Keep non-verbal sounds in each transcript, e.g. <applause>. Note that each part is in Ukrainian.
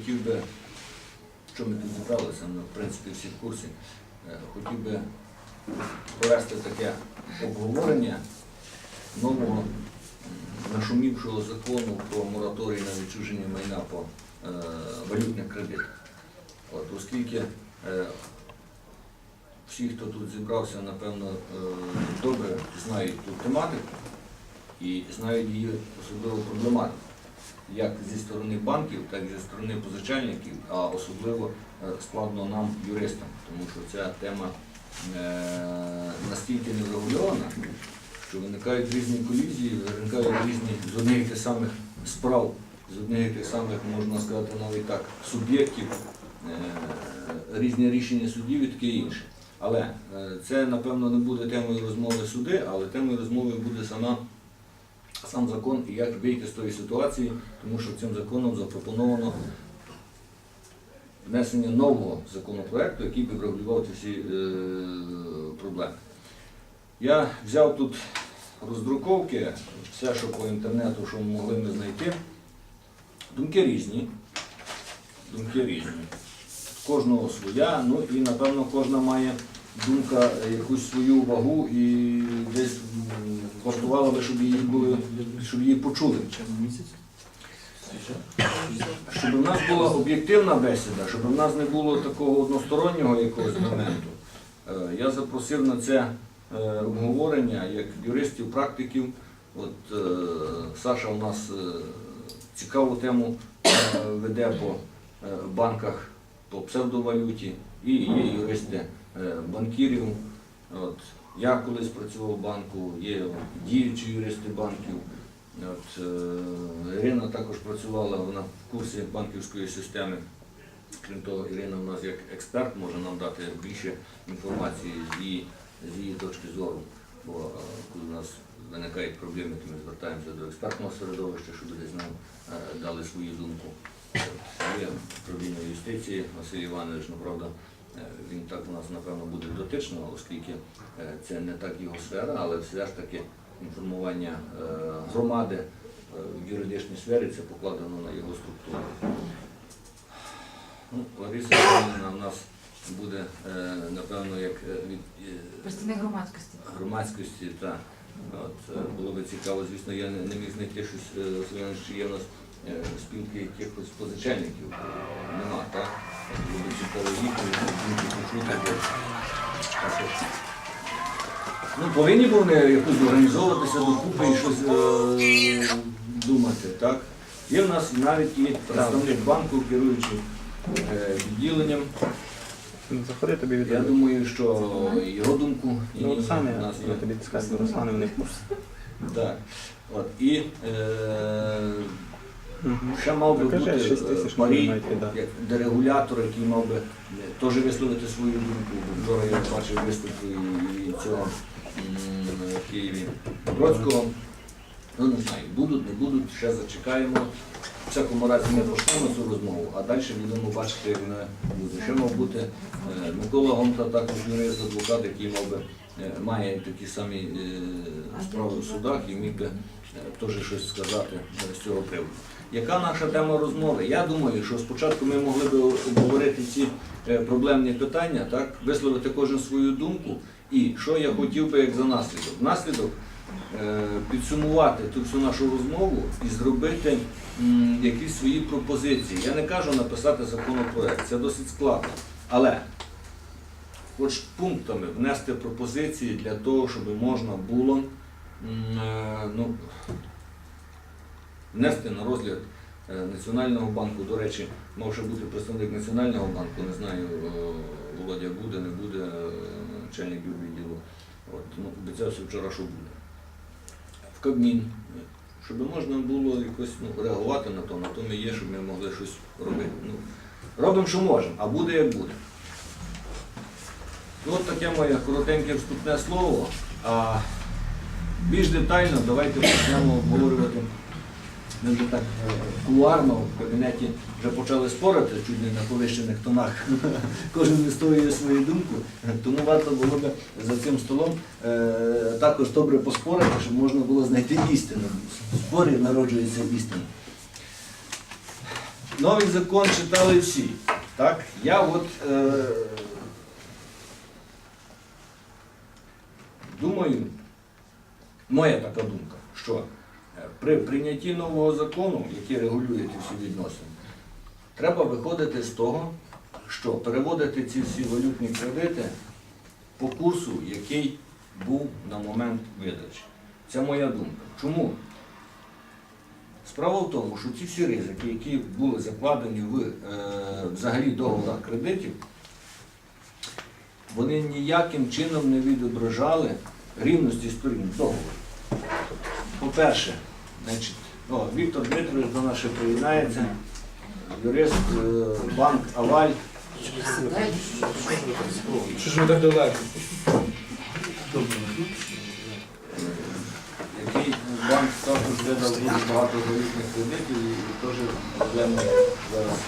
хотів би, що ми тут зібралися, ну, в принципі, всі в курсі, е, хотів би провести таке обговорення нового нашумівшого закону про мораторій на відчуження майна по е, валютних кредитах. От, оскільки е, всі, хто тут зібрався, напевно, е, добре знають ту тематику і знають її особливу проблематику, як зі сторони банків, так і зі сторони позичальників, а особливо е, складно нам, юристам, тому що ця тема е, настільки неврегульована, що виникають різні колізії, виникають різні з одних тих самих справ, з одних тих самих, можна сказати, навіть так, суб'єктів, е, різні рішення судів і таке інше. Але це, напевно, не буде темою розмови суди, але темою розмови буде сама, сам закон і як вийти з тої ситуації, тому що цим законом запропоновано внесення нового законопроекту, який би врегулював ці всі е, проблеми. Я взяв тут роздруковки, все, що по інтернету, що ми могли ми знайти. Думки різні. Думки різні. Кожного своя, ну і напевно кожна має думка е, якусь свою вагу і десь м, вартувало би, щоб її були, щоб її почули. Щоб в нас була об'єктивна бесіда, щоб в нас не було такого одностороннього якогось моменту. Е, Я запросив на це е, обговорення як юристів, практиків. От Саша у нас цікаву тему веде по банках, по псевдовалюті, і є юристи банкірів. От, я колись працював в банку, є діючі юристи банків. От, е, Ірина також працювала, вона в курсі банківської системи. Крім того, Ірина у нас як експерт може нам дати більше інформації з її, з її точки зору. Бо е, коли у нас виникають проблеми, то ми звертаємося до експертного середовища, щоб десь нам е, дали свою думку. Є управління юстиції Василь Іванович, ну правда, е, він так у нас напевно буде дотично, оскільки е, це не так його сфера, але все ж таки інформування е, громади е, в юридичній сфері це покладено на його структуру. Ну, Лариса Іванівна у нас буде, е, напевно, як е, від е, Представник громадськості. громадськості. Та, от, е, було би цікаво, звісно, я не, міг знайти щось, е, Василь є в нас е, спілки якихось позичальників. Нема, так? Ну, повинні б вони якось організовуватися докупи і щось е, думати, так? Є в нас навіть і представник банку, керуючий е, відділенням. Заходи тобі Я думаю, що його думку і Ну, в нас я тобі скажу, Руслани вони в курсі. Так. От. І е. Ще мав би бути 6 е, парій, як дерегулятор, який мав би е, теж висловити свою думку. Вчора я бачив виступ цього в Києві Бродського. Ну не знаю, будуть, не будуть, ще зачекаємо. В всякому разі ми почнемо цю розмову, а далі будемо бачити, як вона буде. Ще мав бути е, Микола Гонта, також юрист, адвокат, який мав би, е, має такі самі е, справи в судах і міг би теж щось сказати з цього приводу. Яка наша тема розмови? Я думаю, що спочатку ми могли би обговорити ці проблемні питання, так, висловити кожен свою думку. І що я хотів би як за наслідок? Наслідок підсумувати ту всю нашу розмову і зробити якісь свої пропозиції. Я не кажу написати законопроект, це досить складно. Але хоч пунктами внести пропозиції для того, щоб можна було е, ну, внести на розгляд е, Національного банку. До речі, мав ще бути представник Національного банку, не знаю, е, Володя буде, не буде, е, начальник відділу. От, ну, обіцявся вчора, що буде. Кабмін, щоб можна було якось ну, реагувати на то, на то ми є, щоб ми могли щось робити. Ну, робимо, що можемо, а буде як буде. Ну, от таке моє коротеньке вступне слово. А більш детально давайте почнемо обговорювати. Ми вже так е, кулуарно в кабінеті вже почали спорити, чуть не на повищених тонах. <laughs> Кожен вистоює свою думку. Тому варто було б за цим столом е, також добре поспорити, щоб можна було знайти істину. В спорі народжується істина. новий закон читали всі. Так? Я от е, думаю, моя така думка, що при прийнятті нового закону, який регулює ці всі відносини, треба виходити з того, що переводити ці всі валютні кредити по курсу, який був на момент видачі. Це моя думка. Чому? Справа в тому, що ці всі ризики, які були закладені в е, взагалі договорах кредитів, вони ніяким чином не відображали рівності сторін договору. По-перше, значить, о, Віктор Дмитрович до нас ще приєднається, юрист, е, банк Аваль. Що ж ви так далеко? який банк також видав дуже багато валютних кредитів і теж проблеми зараз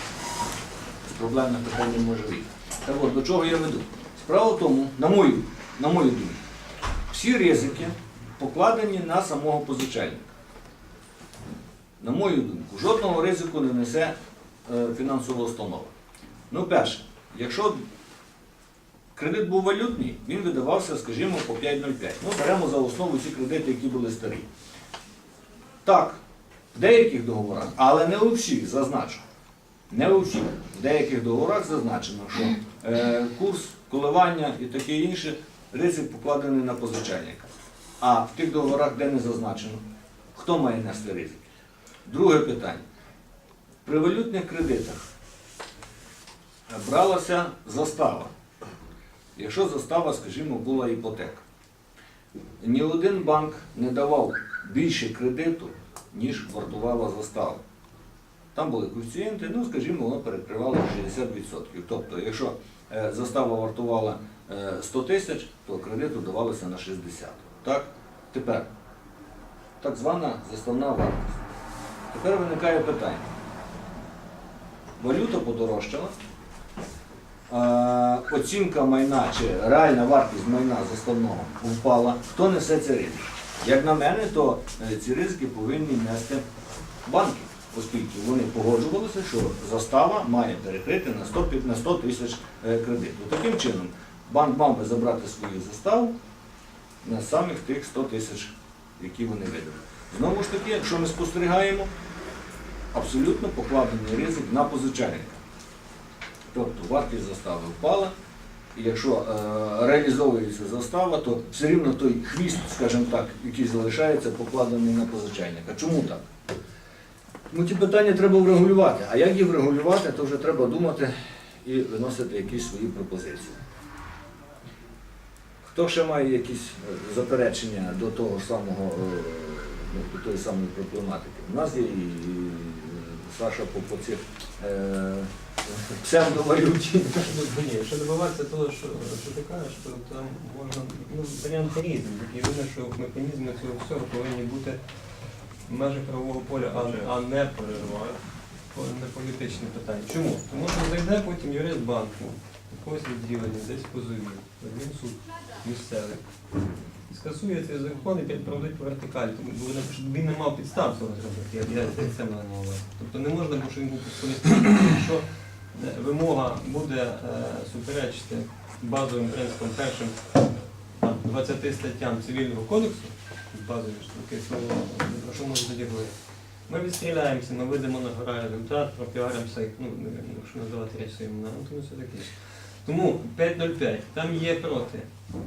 проблемне питання може вийти. Так от, до чого я веду? Справа в тому, на мою, на мою думку, всі ризики покладені на самого позичальника. На мою думку, жодного ризику не несе е, фінансова установа. Ну, перше, якщо кредит був валютний, він видавався, скажімо, по 5,05. Ну, беремо за основу ці кредити, які були старі. Так, в деяких договорах, але не у всіх зазначу. Не у всіх. В деяких договорах зазначено, що е, курс, коливання і таке інше, ризик покладений на позичальника. А в тих договорах, де не зазначено, хто має нести ризик? Друге питання. При валютних кредитах е, бралася застава. Якщо застава, скажімо, була іпотека. Ні один банк не давав більше кредиту, ніж вартувала застава. Там були коефіцієнти, ну, скажімо, воно перекривало 60%. Тобто, якщо е, застава вартувала е, 100 тисяч, то кредиту давалося на 60. Так? Тепер, так звана заставна вартість. Тепер виникає питання. Валюта подорожчала, оцінка майна чи реальна вартість майна заставного впала, хто несе ці ризики? Як на мене, то е, ці ризики повинні нести банки, оскільки вони погоджувалися, що застава має перекрити на 100, пі- на 100 тисяч е, кредиту. Таким чином, банк мав би забрати свою заставу на самих тих 100 тисяч, які вони видали. Знову ж таки, якщо ми спостерігаємо, абсолютно покладений ризик на позичальника. Тобто вартість застави впала, і якщо е, реалізовується застава, то все рівно той хвіст, скажімо так, який залишається, покладений на позичальника. Чому так? Ну, ті питання треба врегулювати. А як їх врегулювати, то вже треба думати і виносити якісь свої пропозиції. Хто ще має якісь е, заперечення до того ж самого, е, ну, тої самої проблематики? У нас є і Саша по, по цих е, псевдовалюті. Ну, Ні, якщо добиватися того, що, що ти кажеш, то там можна ну, варіанти різні. Єдине, що механізми цього всього повинні бути в межах правового поля, а, а не по- не політичні питання. Чому? Тому що зайде потім юрист банку, якогось відділення, десь позовів, він суд місцевий. Скасує цей закон і проводить по вертикалі, тому пишуть, він не мав підстав цього зробити. Я, я, це маю на увазі. Тобто не можна, бо що він був підставний. Якщо е, вимога буде е, суперечити базовим принципам першим там, 20 статтям цивільного кодексу, базові штуки, то що можна тоді говорити? Ми відстріляємося, ми вийдемо на гора результат, пропіаримося, ну, якщо називати речі своїм то все таке. Тому 5.05, там є проти.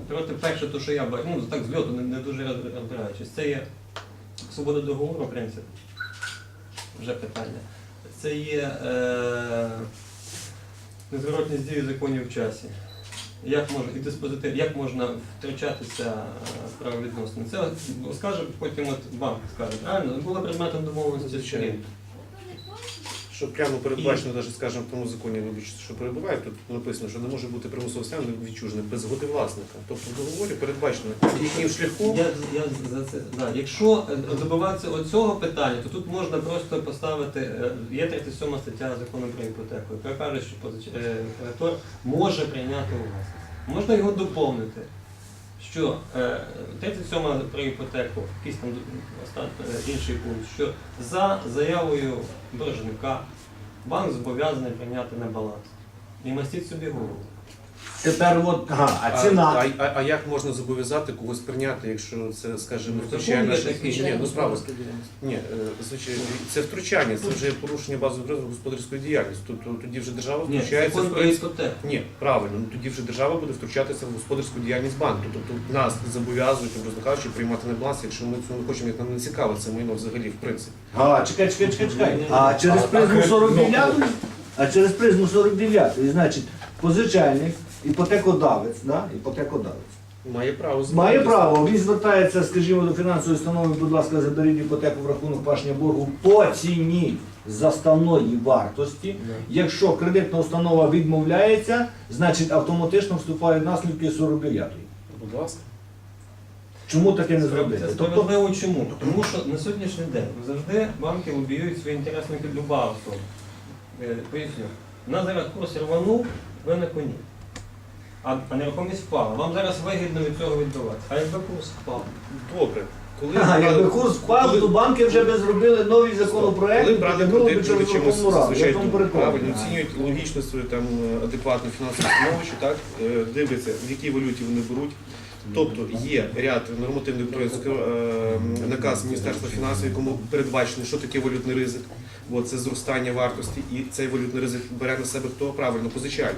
Проти перше, то, що я бачу, ну так з льоту не, не дуже розбираючись, це є свобода договору, принцип. Вже питання. Це є е, незворотність дії законів в часі. Як можна і диспозитив, як можна втручатися е, в правовідносини? Це скаже потім от банк скаже, правильно? Було предметом домовленості. Що прямо передбачено, навіть скажімо, в тому законі, вибачте, що перебуває, тут написано, що не може бути примусове ставлення відчужене без згоди власника. Тобто в договорі передбачено їхнім шляхом. Я, я за це да. Якщо е, добиватися оцього питання, то тут можна просто поставити. е, Є 37 стаття закону про іпотеку, яка каже, що позич- е, може прийняти у власність. Можна його доповнити. Що е, 37 про іпотеку, якийсь там е, інший пункт, що за заявою боржника банк зобов'язаний прийняти на баланс. І мастіть собі голову. Тепер от, ага, а ціна. А, а, а як можна зобов'язати когось прийняти, якщо це, скажімо, Ну, втручає наше... Ні, ну справа. Ні, е, звичайно, це втручання, це вже порушення базових правил господарської діяльності. Тобто тоді вже держава Ні, втручається закон в про іпотеку. Ні, правильно, ну тоді вже держава буде втручатися в господарську діяльність банку. Тобто нас зобов'язують, образно кажучи, приймати на баланс, якщо ми цього не хочемо, як нам не цікаво це майно взагалі, в принципі. А, чекай, чекай, чекай, чекай. А через призму 49, а через призму 49, значить, позичальник, іпотекодавець, да? іпотекодавець. Має право Має право, він звертається, скажімо, до фінансової установи, будь ласка, заберіть іпотеку в рахунок пашення боргу по ціні заставної вартості. Якщо кредитна установа відмовляється, значить автоматично вступають наслідки 49. Будь ласка. Чому таке не зробити? Це Тобто, справедливо чому? Тому що на сьогоднішній день завжди банки лобіюють свої інтереси під люба особа. Е, Поясню. У нас зараз курс рванув, ви на коні. А, нерухомість впала. Вам зараз вигідно від цього відбиватися. А якби курс впав? Добре. Коли ага, якби курс впав, коли- то банки вже би зробили новий законопроект, Коли і брати підтягнули б кредит, через люди чимось Верховну Раду. Я зазвичай в тому правильно переконаний. оцінюють логічно своє там е, адекватне фінансове становище, так е, дивляться, в якій валюті вони беруть. Тобто є ряд нормативних документів, е, наказ Міністерства фінансів, в якому передбачено, що таке валютний ризик. От, це зростання вартості, і цей валютний ризик бере на себе хто правильно позичальник.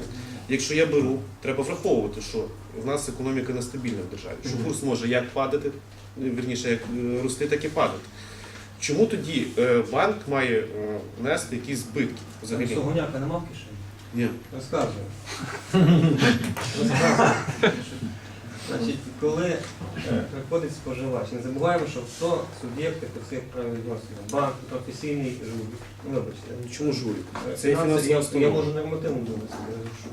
Якщо я беру, треба враховувати, що в нас економіка нестабільна в державі, що курс може як падати, е, вірніше, як е, рости, так і падати. Чому тоді е, банк має е, нести якісь збитки взагалі? Согоняка нема в кишені? Ні. Розказую. Значить, коли приходить споживач, не забуваємо, що хто суб'єкти по цих правовідносинах. Банк, професійний журик. Ну, вибачте. Чому журі? Це фінансова я, я можу нормативно думати, решу.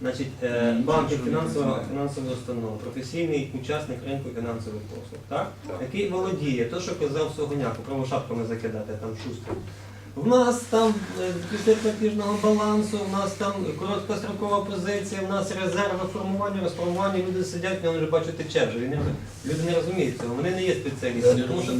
Значить, е, банк як фінансова, фінансова установа, професійний учасник ринку фінансових послуг, так? Так. який володіє, то, що казав Согоняк, правошапками закидати там шустро. В нас там дефіцит платіжного балансу, в нас там короткострокова позиція, в нас резерви формування, розформування, люди сидять, вони вже бачать тече вже. Люди не розуміють цього, вони не є спеціалістами. Тому що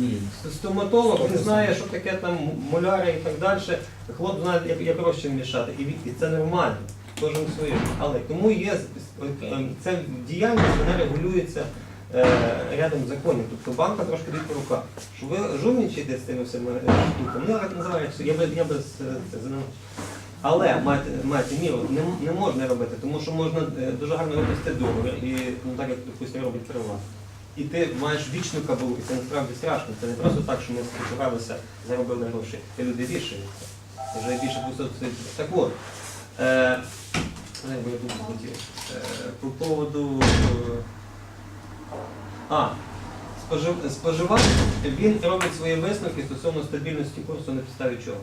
стоматолог він знає, що таке там муляри і так далі. Хлоп знає, як, розчин мішати. І це нормально. Кожен своє. Але тому є е, це діяльність, вона регулюється е, рядом законів. Тобто банка трошки йдуть по руках. Що ви журнічаєте з тими всіма е, штуками, ну я так називаю, я без я без е, це звинувачення. Але маєте, маєте міру, не, не можна робити, тому що можна е, дуже гарно випустити договір, і ну так як допустимо робить приват. І ти маєш вічну кабалу, і це насправді страшно. Це не просто так, що ми спілкувалися, заробили гроші. І люди вішаються. Вже більше 200 тисяч. Так от, е, е, по поводу. е, а, споживач, він робить свої висновки стосовно стабільності курсу на підставі чого.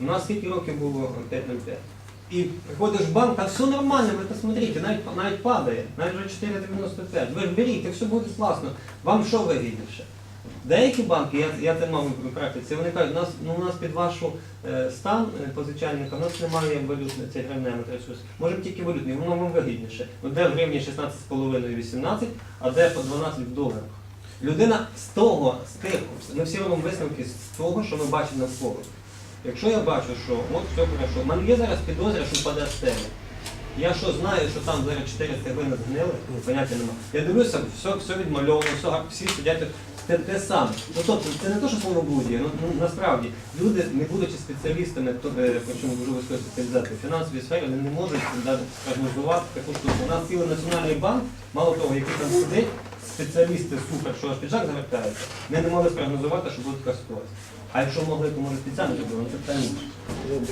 У нас скільки років було 5,05? І приходиш в банк, а все нормально, ви посмотрите, навіть, навіть падає, навіть вже 4,95. Ви ж беріть, все буде класно. Вам що вигідніше? Деякі банки, я, я це мав практиці, вони кажуть, у нас, ну, у нас під вашу е, стан е, позичальника, у нас немає валютної цей гривневий ресурс. Може тільки валютний, воно вам вигідніше. Де в гривні 16,5-18, а де по 12 в доларах. Людина з того, з тих, ми всі робимо висновки з того, що ми бачимо навколо. Якщо я бачу, що от все хорошо, в мене є зараз підозра, що впаде стеля. Я що знаю, що там зараз 4 стеглини згнили, поняття нема. Я дивлюся, все, все відмальовано, все, всі сидять. Те, те саме. Ну, тобто, це не те, що слово блудіє, ну, ну, насправді люди, не будучи спеціалістами, то, е, причому дуже високої спеціалізації в фінансовій сфері, вони не можуть навіть спрогнозувати таку штуку. У нас цілий національний банк, мало того, який там сидить, спеціалісти супер, що аж піджак завертається, ми не могли спрогнозувати, що буде така ситуація. А якщо могли, то може спеціально зробили, ну це питання.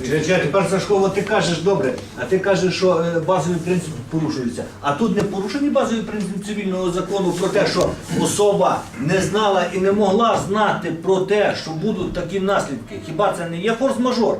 Чекай, чекай, тепер Сашко, ти кажеш добре, а ти кажеш, що е, базові принципи порушуються. А тут не порушені базові принципи цивільного закону про те, що особа не знала і не могла знати про те, що будуть такі наслідки. Хіба це не є форс-мажор?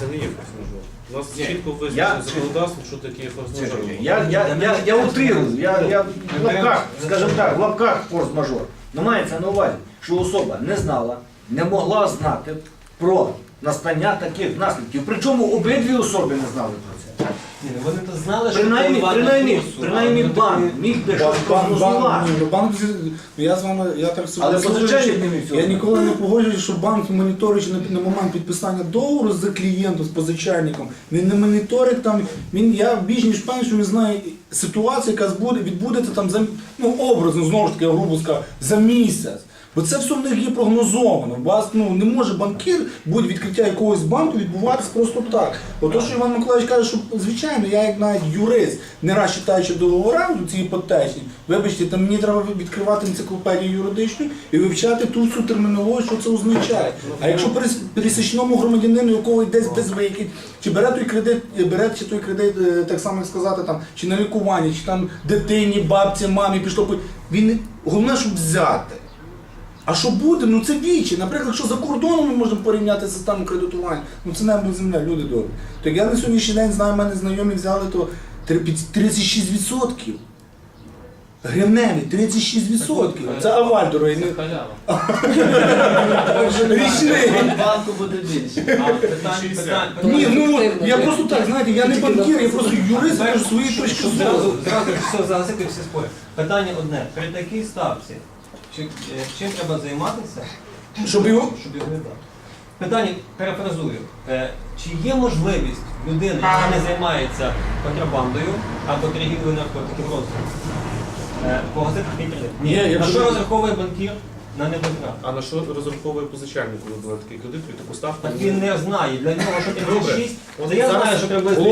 Це не є форс-мажор. У нас Ні. чітко Я- визначено законодавство, що таке форс-мажор. Я, я, я, я утрирую, я, я в лапках, скажімо так, в лапках форс-мажор. Ну мається на увазі, що особа не знала, не могла знати про настання таких наслідків. Причому обидві особи не знали про це. Ні, вони то знали, що Принаймні, принаймні, курсу, принаймні але банк міг би щось Банк, банк, прогнозувати. ні, ну, банк, ну, я з вами, я так собі Але позичальник не міг цього. Я ніколи не погоджуюсь, що банк моніторить на, на момент підписання договору з клієнтом, з позичальником. Він не моніторить там. Він я більш ніж певний, що він знає ситуацію, яка збуде, відбудеться там за ну образно, знову ж таки, я грубо скажу, за місяць. Бо це все в них є прогнозовано. У вас ну не може банкір будь відкриття якогось банку відбуватись просто так. Ото що Іван Миколаївич каже, що звичайно, я як навіть юрист, не раз читаючи договори ці іпотечні, вибачте, там мені треба відкривати енциклопедію юридичну і вивчати ту всю термінологію, що це означає. А якщо перес- пересічному громадянину, якого десь без викид, чи бере той кредит, бере чи той кредит, е, так само як сказати, там, чи на лікування, чи там дитині, бабці, мамі пішло, він головне, щоб взяти. А що буде? Ну це вічі. Наприклад, якщо за кордоном ми можемо порівняти систему кредитування, ну це небо земля, люди добрі. Так я на сьогоднішній день знаю, в мене знайомі взяли то 36%. Гривневі 36%. Це аваль дорогий. не- <laughs> Річний. Банку буде більше. А питання, питання, Ні, ну я просто так, знаєте, я не банкір, я просто юрист, я кажу свої точки зору. зразу, все загасити всі спори. Питання одне. При такій ставці, е, чим треба займатися, Щоб його. щоб його не? Питання перефразую. Е, Чи є можливість людини, яка не займається контрабандою або торгівлею наркотиків розвитку, е, погасити такий кредит? Ні, На що розраховує банкір? На невитрат. А на що розраховує позичальник, коли дає такий кредит, і таку ставку? Так він не знає. Для нього що Добре. 36, От це я зараз- знаю, що приблизно.